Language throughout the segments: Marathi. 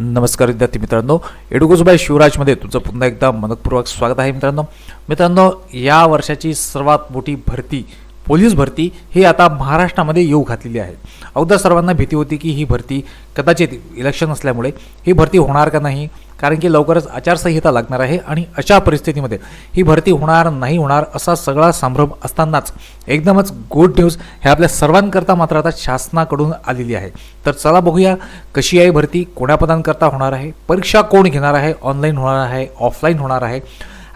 नमस्कार विद्यार्थी मित्रांनो. एडुगोज बाय शिवराजमध्ये तुमचं पुन्हा एकदा मनपूर्वक स्वागत आहे मित्रांनो. मित्रांनो या वर्षाची सर्वात मोठी भरती पोलीस भरती ही आता महाराष्ट्रामध्ये येऊ घातलेली आहे. अगोदर सर्वांना भीती होती की ही भरती कदाचित इलेक्शन असल्यामुळे ही भरती होणार का नाही? कारण की लवकरच आचारसंहिता लागणार आहे आणि अशा परिस्थितीमध्ये ही भरती होणार नाही होणार असा सगळा संभ्रम असतानाच एकदमच गुड न्यूज हे आपल्या सर्वांकरता मात्र आता शासनाकडून आलेली आहे. तर चला बघूया कशी आहे भरती कोण्या पदांकरता होणार आहे परीक्षा कोण घेणार आहे ऑनलाईन होणार आहे ऑफलाईन होणार आहे.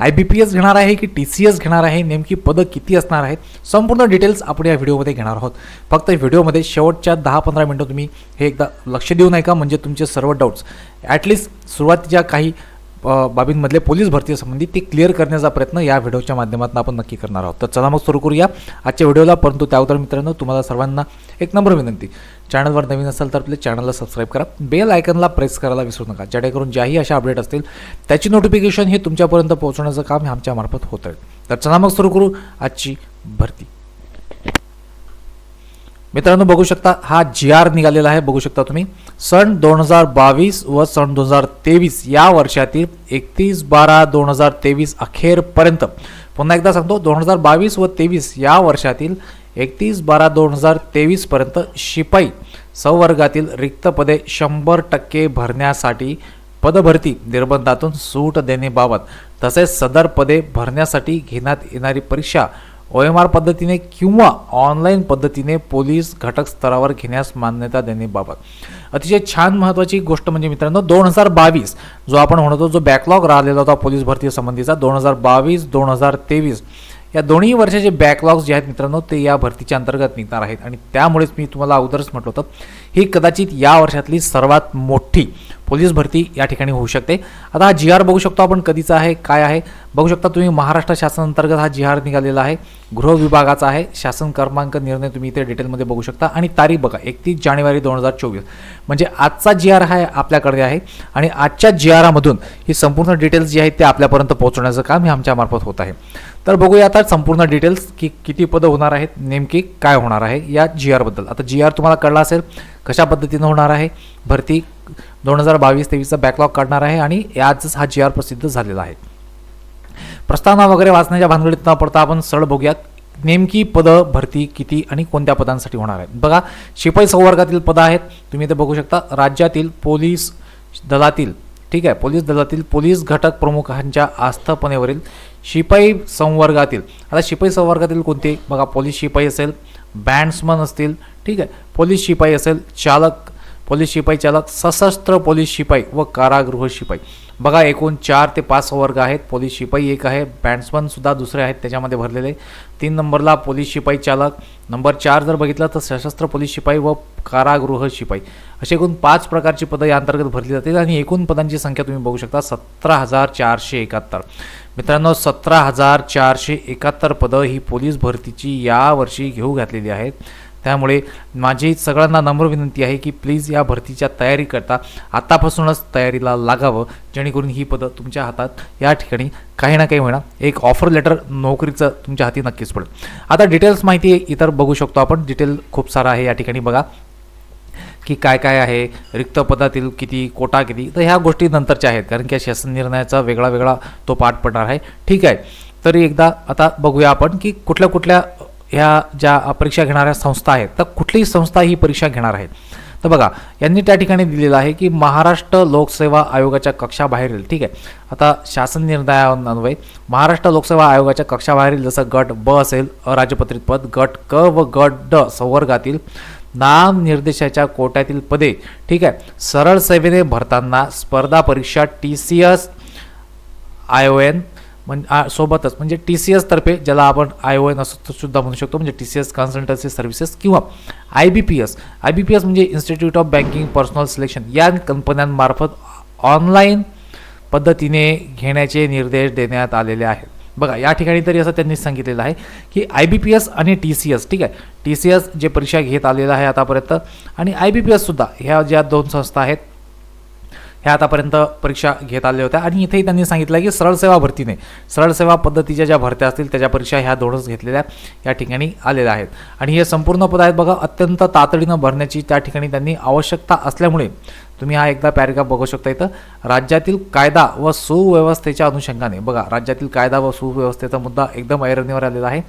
आय बी पी एस घेणार आहे की टी सी एस घेणार आहे? नेमकी पदं किती असणार आहेत? संपूर्ण डिटेल्स आपण या व्हिडिओमध्ये घेणार आहोत. फक्त व्हिडिओमध्ये शेवटच्या दहा पंधरा मिनटं तुम्ही हे एकदा लक्ष देऊ नये का म्हणजे तुमचे सर्व डाऊट्स ॲटलिस्ट सुरुवातीच्या काही बाबींमधले पोलीस भरतीसंबंधी ती क्लिअर करण्याचा प्रयत्न या व्हिडिओच्या माध्यमातून आपण नक्की करणार आहोत. तर चला मग सुरू करूया आजच्या व्हिडिओला परंतु त्या अगोदर मित्रांनो तुम्हाला सर्वांना एक नंबर विनंती. चॅनलवर नवीन असाल तर आपल्या चॅनलला सबस्क्राईब करा. बेल आयकनला प्रेस करायला विसरू नका. जेणेकरून ज्याही अशा अपडेट असतील त्याची नोटिफिकेशन हे तुमच्यापर्यंत पोहोचवण्याचं काम हे आमच्यामार्फत होत आहे तर चला मग सुरू करू आजची भरती. मित्रांनो बघू शकता हा जी आर निघालेला आहे. बघू शकता तुम्ही. सन दोन हजार बावीस व सन दोन हजार तेवीस या वर्षातील एकतीस बारा दोन हजार तेवीस अखेरपर्यंत. पुन्हा एकदा सांगतो दोन हजार बावीस व तेवीस या वर्षातील एकतीस बारा दोन हजार तेवीसपर्यंत शिपाई संवर्गातील रिक्त पदे शंभर टक्के भरण्यासाठी पदभरती निर्बंधातून सूट देण्याबाबत तसेच सदर पदे भरण्यासाठी घेण्यात येणारी परीक्षा ओ एम आर पद्धतीने किंवा ऑनलाईन पद्धतीने पोलीस घटक स्तरावर घेण्यास मान्यता देण्याबाबत अतिशय छान महत्त्वाची गोष्ट म्हणजे मित्रांनो दोन हजार बावीस जो आपण म्हणतो जो बॅकलॉग राहिलेला होता पोलीस भरती संबंधीचा दोन हजार बावीस दोन हजार तेवीस या दोन्ही वर्षाचे बॅकलॉग्स जे आहेत मित्रांनो ते या भरतीच्या अंतर्गत निघणार आहेत. आणि त्यामुळेच मी तुम्हाला अगोदरच म्हटलं होतं ही कदाचित या वर्षातली सर्वात मोठी पोलीस भरती या ठिकाणी होऊ शकते. आता हा जी आर बघू शकतो आपण कधीचा आहे काय आहे. बघू शकता तुम्ही महाराष्ट्र शासन अंतर्गत हा जी आर निघालेला आहे. गृह विभागाचा आहे. शासन क्रमांक निर्णय तुम्ही इथे डिटेलमध्ये बघू शकता. आणि तारीख बघा एकतीस जानेवारी दोन हजार चोवीस. म्हणजे आजचा जी आर हा आपल्याकडे आहे आणि आजच्या जी आरामधून ही संपूर्ण डिटेल्स जी आहेत ते आपल्यापर्यंत पोहोचवण्याचं काम हे आमच्यामार्फत होत आहे. तर बघूया आता संपूर्ण डिटेल्स की किती पदं होणार आहेत नेमकी काय होणार आहे या जी आरबद्दल. आता जी आर तुम्हाला कळला असेल कशा पद्धतीनं होणार आहे भरती दोन हजार बावीस तेवीसचा बॅकलॉग काढणार आहे आणि आजच हा जी आर प्रसिद्ध झालेला आहे. प्रस्तावना वगैरे वाचण्याच्या भानगडीत न पडता आपण सरळ बघूयात नेमकी पदं भरती किती आणि कोणत्या पदांसाठी होणार आहेत? बघा शिपाई संवर्गातील पदं आहेत तुम्ही इथे बघू शकता राज्यातील पोलीस दलातील ठीक आहे पोलीस दलातील पोलीस घटक प्रमुखांच्या आस्थापनेवरील शिपाई संवर्गातील आता शिपाई संवर्गातील कोणते? बघा पोलीस शिपाई असेल बँड्समन असतील ठीक आहे पोलीस शिपाई असेल चालक पोलीस शिपाई चालक सशस्त्र पोलीस शिपाई व कारागृह शिपाई. बघा एकूण चार ते पाच वर्ग आहेत. पोलीस शिपाई एक आहे. बँड्समन सुद्धा दुसरे आहेत. त्याच्यामध्ये भरलेले तीन नंबरला पोलीस शिपाई चालक. नंबर चार जर बघितलं तर सशस्त्र पोलीस शिपाई व कारागृह शिपाई. असे एकूण पाच प्रकारची पदं या अंतर्गत भरली जातील आणि एकूण पदांची संख्या तुम्ही बघू शकता. सतरा हजार चारशे एकाहत्तर. मित्रांनो सतरा हजार चारशे एकाहत्तर पदं ही पोलीस भरतीची यावर्षी घेऊ घातलेली आहेत. त्यामुळे माझी सगळ्यांना नम्र विनंती आहे की प्लीज या भरतीच्या तयारी करता. तयारीला लागावं जेणेकरून ही पदं तुमच्या हातात या ठिकाणी काही ना काही होणार एक ऑफर लेटर नोकरीचं तुमच्या हाती नक्कीच पडेल. आता डिटेल्स माहिती इतर बघू शकतो आपण. डिटेल खूप सारा आहे या ठिकाणी बघा. की काय काय आहे रिक्त पदातील किती कोटा किती तर ह्या गोष्टी नंतरच्या आहेत. कारण की या शासन निर्णयाचा वेगळा वेगळा तो पाठ पडणार आहे. ठीक आहे. तरी एकदा आता बघूया आपण की कुठल्या कुठल्या ह्या ज्या परीक्षा घेणाऱ्या संस्था आहेत तर कुठलीही संस्था ही परीक्षा घेणार आहेत. तर बघा यांनी त्या ठिकाणी दिलेलं आहे की महाराष्ट्र लोकसेवा आयोगाच्या कक्षाबाहेरील ठीक आहे आता शासन निर्णयान्वये महाराष्ट्र लोकसेवा आयोगाच्या कक्षाबाहेरील जसं गट ब असेल अराजपत्रित पद गट क व गट ड संवर्गातील नामनिर्देशाच्या कोट्यातील पदे ठीक आहे सरळ सेवेने भरताना स्पर्धा परीक्षा T C S I O N म्हणजे सोबतच. म्हणजे टी सी एसतर्फे ज्याला आपण आय ओ एन असं सुद्धा म्हणू शकतो म्हणजे T C S consultancy services किंवा I B P S I B P S म्हणजे institute of banking personnel selection या कंपन्यांमार्फत ऑनलाईन पद्धतीने घेण्याचे निर्देश देण्यात आलेले आहेत. बघा या ठिकाणी तरी असं त्यांनी सांगितलेलं आहे की आय बी पी एस आणि टी सी एस ठीक आहे? टी सी एस जे परीक्षा घेत आलेलं आहे आतापर्यंत आणि आय बी पी एससुद्धा ह्या ज्या दोन संस्था आहेत ह्या आतापर्यंत परीक्षा घेत आल्या होत्या. आणि इथेही त्यांनी सांगितलं की सरळ सेवा भरतीने सरळ सेवा पद्धतीच्या ज्या भरत्या असतील त्याच्या परीक्षा ह्या दोनच घेतलेल्या या ठिकाणी आलेल्या आहेत. आणि हे संपूर्ण पद आहेत बघा अत्यंत तातडीनं भरण्याची त्या ठिकाणी त्यांनी आवश्यकता असल्यामुळे तुम्ही हा एकदा पॅरेग्राफ बघू शकता इथं. राज्यातील कायदा व सुव्यवस्थेच्या अनुषंगाने बघा राज्यातील कायदा व सुव्यवस्थेचा मुद्दा एकदम ऐरणीवर आलेला आहे.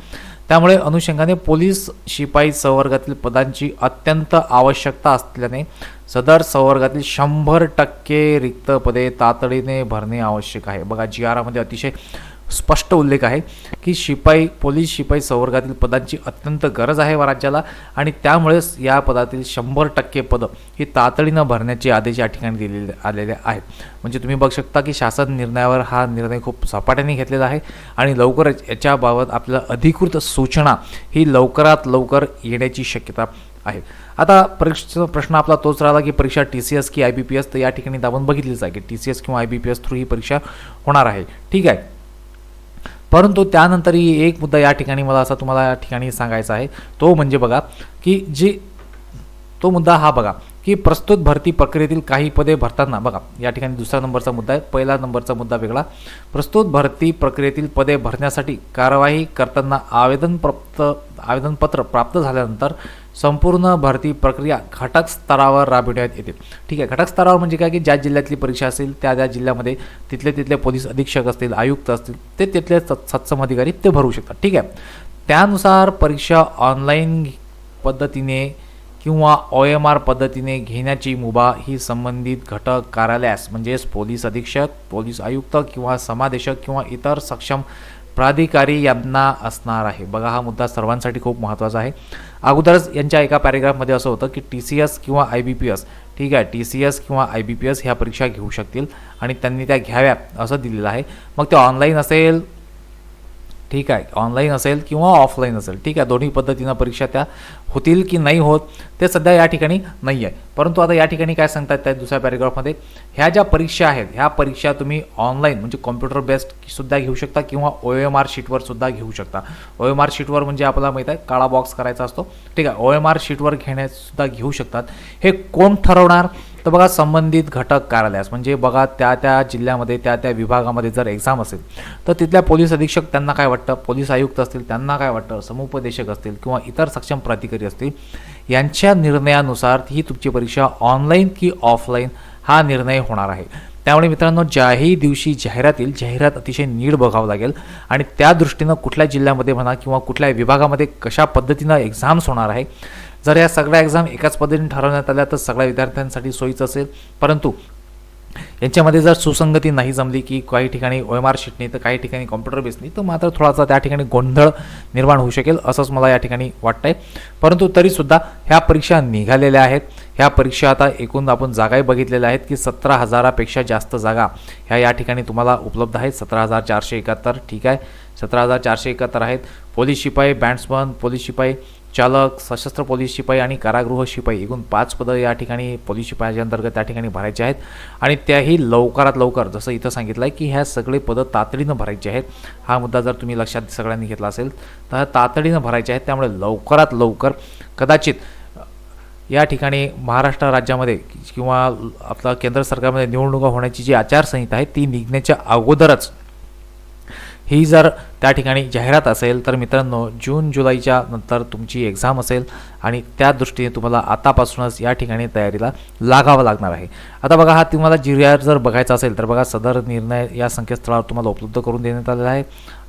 त्यामुळे अनुषंगाने पोलीस शिपाई संवर्गातील पदांची अत्यंत आवश्यकता असल्याने सदर संवर्गातील शंभर टक्के रिक्त पदे तातडीने भरणे आवश्यक आहे. बघा जी आरामध्ये अतिशय स्पष्ट उल्लेख आहे की शिपाई पोलीस शिपाई संवर्गातील पदांची अत्यंत गरज आहे व राज्याला आणि त्यामुळेच या पदातील शंभर टक्के पदं ही तातडीनं भरण्याचे आदेश या ठिकाणी दिलेले आलेले आहेत. म्हणजे तुम्ही बघू शकता की शासन निर्णयावर हा निर्णय खूप झपाट्याने घेतलेला आहे आणि लवकरच याच्याबाबत आपल्याला अधिकृत सूचना ही लवकरात लवकर येण्याची शक्यता आहे. आता परीक्षेचा प्रश्न आपला तोच राहिला की परीक्षा टी सी एस की आय बी पी एस तर या ठिकाणी दाबून बघितलीच आहे की टी सी एस किंवा I B P S through ही परीक्षा होणार आहे. ठीक आहे. परंतु त्यानंतरही एक मुद्दा या ठिकाणी मला असा तुम्हाला या ठिकाणी सांगायचा आहे. तो म्हणजे बघा की जी तो मुद्दा हा बघा की प्रस्तुत भरती प्रक्रियेतील काही पदे भरताना बघा या ठिकाणी दुसरा नंबरचा मुद्दा आहे पहिला नंबरचा मुद्दा वेगळा. प्रस्तुत भरती प्रक्रियेतील पदे भरण्यासाठी कारवाई करताना आवेदन प्राप्त आवेदनपत्र प्राप्त झाल्यानंतर संपूर्ण भरती प्रक्रिया घटक स्तरावर राबविण्यात येते. ठीक आहे घटक स्तरावर म्हणजे काय की ज्या जिल्ह्यातली परीक्षा असेल त्या त्या जिल्ह्यामध्ये तिथले तिथले पोलीस अधीक्षक असतील आयुक्त असतील ते तिथले सत्सम अधिकारी ते भरू शकतात. ठीक आहे त्यानुसार परीक्षा ऑनलाईन पद्धतीने किंवा ओ एम आर पद्धतीने घेण्याची मुभा ही संबंधित घटक कार्यालयास म्हणजेच पोलीस अधीक्षक पोलीस आयुक्त किंवा समादेशक किंवा इतर सक्षम प्राधिकारी यांना असणार आहे. बघा हा मुद्दा सर्वांसाठी खूप महत्त्वाचा आहे. अगोदरच यांच्या एका पॅरेग्राफमध्ये असं होतं की टी सी एस किंवा आय बी पी एस ठीक आहे टी सी एस किंवा आय बी पी एस ह्या परीक्षा घेऊ शकतील आणि त्यांनी त्या घ्याव्या असं दिलेलं आहे. मग ते ऑनलाईन असेल ठीक आहे. ऑनलाईन असेल किंवा ऑफलाईन असेल. ठीक आहे. दोन्ही पद्धतीनं परीक्षा त्या होतील की नाही होत ते सध्या या ठिकाणी नाही आहे. परंतु आता या ठिकाणी काय सांगतात त्या दुसऱ्या पॅरेग्राफमध्ये ह्या ज्या परीक्षा आहेत ह्या परीक्षा तुम्ही ऑनलाईन म्हणजे कॉम्प्युटर बेस्ड सुद्धा घेऊ शकता किंवा ओ एम आर शीटवर सुद्धा घेऊ शकता. ओ एम आर शीटवर म्हणजे आपल्याला माहीत आहे काळा बॉक्स करायचा असतो. ठीक आहे. ओ एम आर शीटवर घेण्यासुद्धा घेऊ शकतात. हे कोण ठरवणार? तर बघा संबंधित घटक कार्यालयास म्हणजे बघा त्या त्या जिल्ह्यामध्ये त्या त्या विभागामध्ये जर एक्झाम असेल तर तिथल्या पोलीस अधीक्षक त्यांना काय वाटतं? पोलीस आयुक्त असतील त्यांना काय वाटतं? समुपदेशक असतील किंवा इतर सक्षम प्राधिकारी असतील यांच्या निर्णयानुसार ही तुमची परीक्षा ऑनलाईन की ऑफलाईन हा निर्णय होणार आहे. त्यामुळे मित्रांनो ज्याही दिवशी जाहिरात येईल जाहिरात अतिशय नीट बघावं लागेल आणि त्या दृष्टीनं कुठल्या जिल्ह्यामध्ये म्हणा किंवा कुठल्या विभागामध्ये कशा पद्धतीनं एक्झाम्स होणार आहे जर या सगळ्या एक्झाम एकाच पद्धतीने ठरवण्यात आल्या तर सगळ्या विद्यार्थ्यांसाठी सोयीचं असेल. परंतु यांच्यामध्ये जर सुसंगती नाही जमली की काही ठिकाणी ओ एम आर शीटनी तर काही ठिकाणी कॉम्प्युटर बेसनी तर मात्र थोडासा त्या ठिकाणी गोंधळ निर्माण होऊ शकेल असंच मला या ठिकाणी वाटतंय. परंतु तरीसुद्धा ह्या परीक्षा निघालेल्या आहेत. ह्या परीक्षा आता एकूण आपण जागाही बघितलेल्या आहेत की सतरा हजारापेक्षा जास्त जागा ह्या या ठिकाणी तुम्हाला उपलब्ध आहेत. सतरा हजार चारशे एकाहत्तर ठीक आहे. सतरा हजार चारशे एकाहत्तर आहेत. पोलीस शिपाई बँड्समन पोलीस शिपाई चालक सशस्त्र पोलीस शिपाई आणि कारागृह शिपाई एकूण पाच पदं या ठिकाणी पोलीस शिपायाच्या अंतर्गत त्या ठिकाणी भरायचे आहेत. आणि त्याही लवकरात लवकर जसं इथं सांगितलं आहे की ह्या सगळे पदं तातडीनं भरायचे आहेत. हा मुद्दा जर तुम्ही लक्षात सगळ्यांनी घेतला असेल तर तातडीनं भरायचे आहेत. त्यामुळे लवकरात लवकर कदाचित या ठिकाणी महाराष्ट्र राज्यामध्ये किंवा आपलं केंद्र सरकारमध्ये निवडणुका होण्याची जी आचारसंहिता आहे ती निघण्याच्या अगोदरच ही जर त्या ठिकाणी जाहिरात असेल तर मित्रांनो जून जुलैच्या नंतर तुमची एक्झाम असेल आणि त्या दृष्टीने तुम्हाला आतापासूनच या ठिकाणी तयारीला लागावं लागणार आहे. आता बघा हा तुम्हाला जी जर बघायचा असेल तर बघा सदर निर्णय या संकेतस्थळावर तुम्हाला उपलब्ध करून देण्यात आलेला आहे.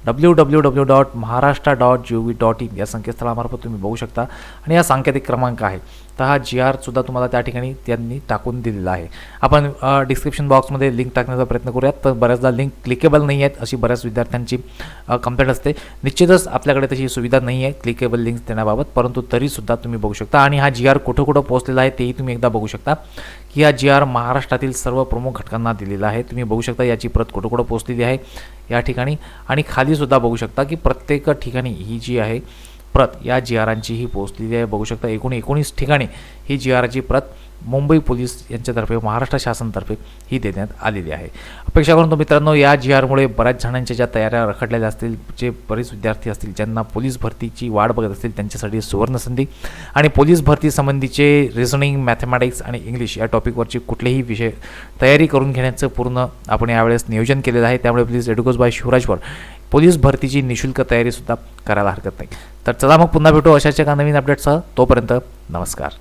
W W W dot Maharashtra dot G O V dot in या संकेतस्थळामार्फत तुम्ही बघू शकता. आणि हा सांकेतिक क्रमांक आहे. तर हा जी आरसुद्धा तुम्हाला त्या ठिकाणी त्यांनी टाकून दिलेला आहे. आपण डिस्क्रिप्शन बॉक्समध्ये लिंक टाकण्याचा प्रयत्न करूयात तर बऱ्याचदा लिंक क्लिकेबल नाही आहेत अशी बऱ्याच विद्यार्थ्यांची कंप्लेंट असते. निश्चितच आपल्याकडे तशी सुविधा नाही आहे क्लिकेबल लिंक्स देण्याबाबत परंतु तरीसुद्धा तुम्ही बघू शकता. आणि हा जी आर कुठं कुठं पोहोचलेला आहे तेही तुम्ही एकदा बघू शकता. की हा जी आर महाराष्ट्रातील सर्व प्रमुख घटकांना दिलेला आहे. तुम्ही बघू शकता याची प्रत कुठं कुठं पोहोचलेली आहे या ठिकाणी. आणि खालीसुद्धा बघू शकता की प्रत्येक ठिकाणी ही जी आहे प्रत या जी आरांचीही पोहोचलेली आहे. बघू शकता एकूण एकोणीस ठिकाणी ही जी आरची प्रत मुंबई पोलीस यांच्यातर्फे महाराष्ट्र शासनातर्फे ही देण्यात आलेली आहे. अपेक्षा करून तो मित्रांनो या जी आरमुळे बऱ्याच जणांच्या ज्या तयाऱ्या रखडलेल्या असतील जे बरेच विद्यार्थी असतील ज्यांना पोलीस भरतीची वाट बघत असतील त्यांच्यासाठी सुवर्णसंधी आणि पोलीस भरतीसंबंधीचे रिझनिंग मॅथमॅटिक्स आणि इंग्लिश या टॉपिकवरचे कुठलेही विषय तयारी करून घेण्याचं पूर्ण आपण यावेळेस नियोजन केलेलं आहे. त्यामुळे प्लीज एडुकोज बाय शिवराजवर पोलीस भरतीची निशुल्क तयारीसुद्धा करायला हरकत नाही. तर चला मग पुन्हा भेटू अशाच एका नवीन अपडेटसह तोपर्यंत नमस्कार.